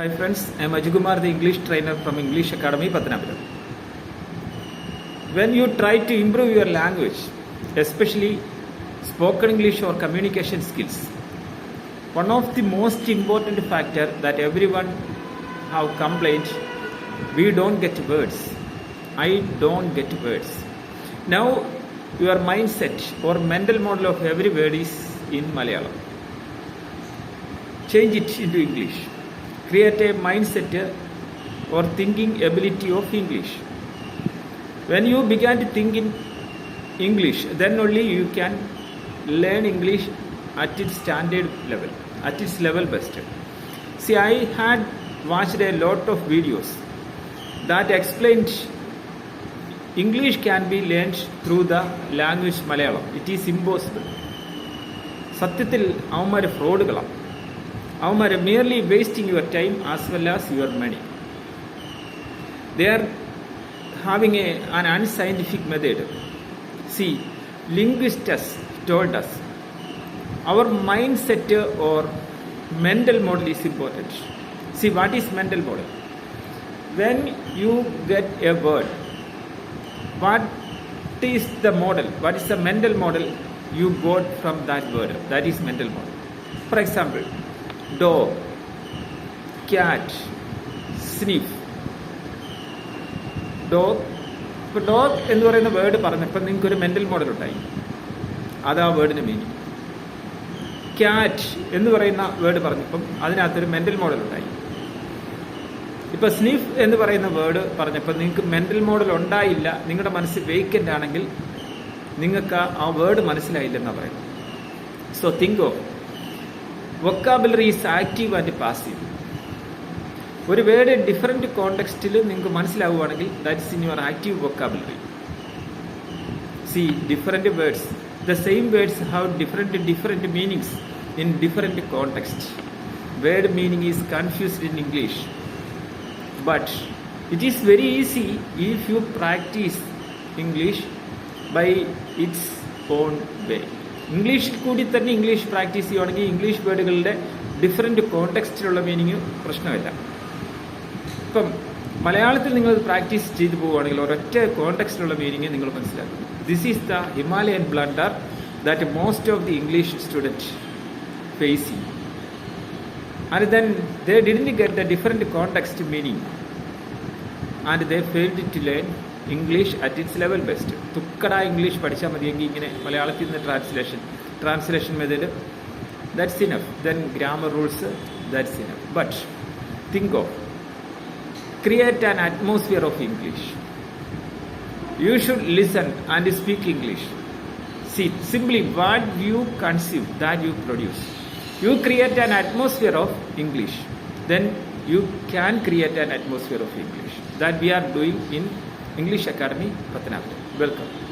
Hi friends, I am Ajugumar, the English trainer from English Academy, Patanapuram. When you try to improve your language, especially spoken English or communication skills, one of the most important factor that everyone have complained, we don't get words. I don't get words. Now, your mindset or mental model of every word is in Malayalam. Change it into English. Create a mindset or thinking ability of English. When you began to think in English, then only you can learn English at its standard level, at its level best. See, I had watched a lot of videos that explained English can be learned through the language Malayalam. It is impossible. സത്യത്തിൽ അവന്മാർ ഫ്രോഡുകളാണ് Are merely wasting your time as well as your money. They are having a, an unscientific method. See, linguists told us our mindset or mental model is important. See, what is mental model? When you get a word, what is the model? What is the mental model you got from that word? That is mental model. For example, dog, cat, sniff. Dog ഇപ്പോൾ dog എന്ന് പറയുന്ന word പറഞ്ഞു നിങ്ങൾക്ക് ഒരു mental model ഉണ്ടായി. അത് ആ വേർഡിന് meaning cat എന്ന് പറയുന്ന വേർഡ് പറഞ്ഞപ്പം അതിനകത്തൊരു മെന്റൽ മോഡൽ ഉണ്ടായി. ഇപ്പൊ സ്നിഫ് എന്ന് പറയുന്ന വേർഡ് പറഞ്ഞപ്പോൾ നിങ്ങൾക്ക് മെന്റൽ മോഡൽ ഉണ്ടായില്ല നിങ്ങളുടെ മനസ്സ് വേക്കന്റ് ആണെങ്കിൽ നിങ്ങൾക്ക് ആ വേർഡ് മനസ്സിലായില്ലെന്നാണ് പറയുന്നത്. So think vocabulary is active and passive ഒരു വേർഡ് ഡിഫറെന്റ് കോണ്ടെക്സ്റ്റിൽ നിങ്ങൾക്ക് മനസ്സിലാവുകയാണെങ്കിൽ that's in your active vocabulary see different words the same words have different different meanings in different context word meaning is confused in english but it is very easy if you practice english by its own way ഇംഗ്ലീഷിൽ കൂടി തന്നെ English practice ചെയ്യുകയാണെങ്കിൽ English വേർഡുകളുടെ different കോണ്ടെക്സ്റ്റിലുള്ള meaning പ്രശ്നമില്ല. ഇപ്പം മലയാളത്തിൽ നിങ്ങൾ പ്രാക്ടീസ് ചെയ്തു പോവുകയാണെങ്കിൽ ഒരൊറ്റ കോണ്ടെക്സ്റ്റിലുള്ള മീനിങ് നിങ്ങൾ മനസ്സിലാക്കും. This is the Himalayan blunder that most of the English student face ചെയ്യും and then they didn't get the different context meaning and they failed to learn English at its level best തുക്കട English പഠിച്ചാൽ മതിയെങ്കിൽ ഇങ്ങനെ മലയാളത്തിൽ നിന്ന് translation translation method that's enough then grammar rules that's enough but think of create an atmosphere of English. You should listen and speak English. See, simply what you conceive, that you produce. You create an atmosphere of English. Then you can create an atmosphere of English. That we are doing in English Academy, Patanapuram. Welcome.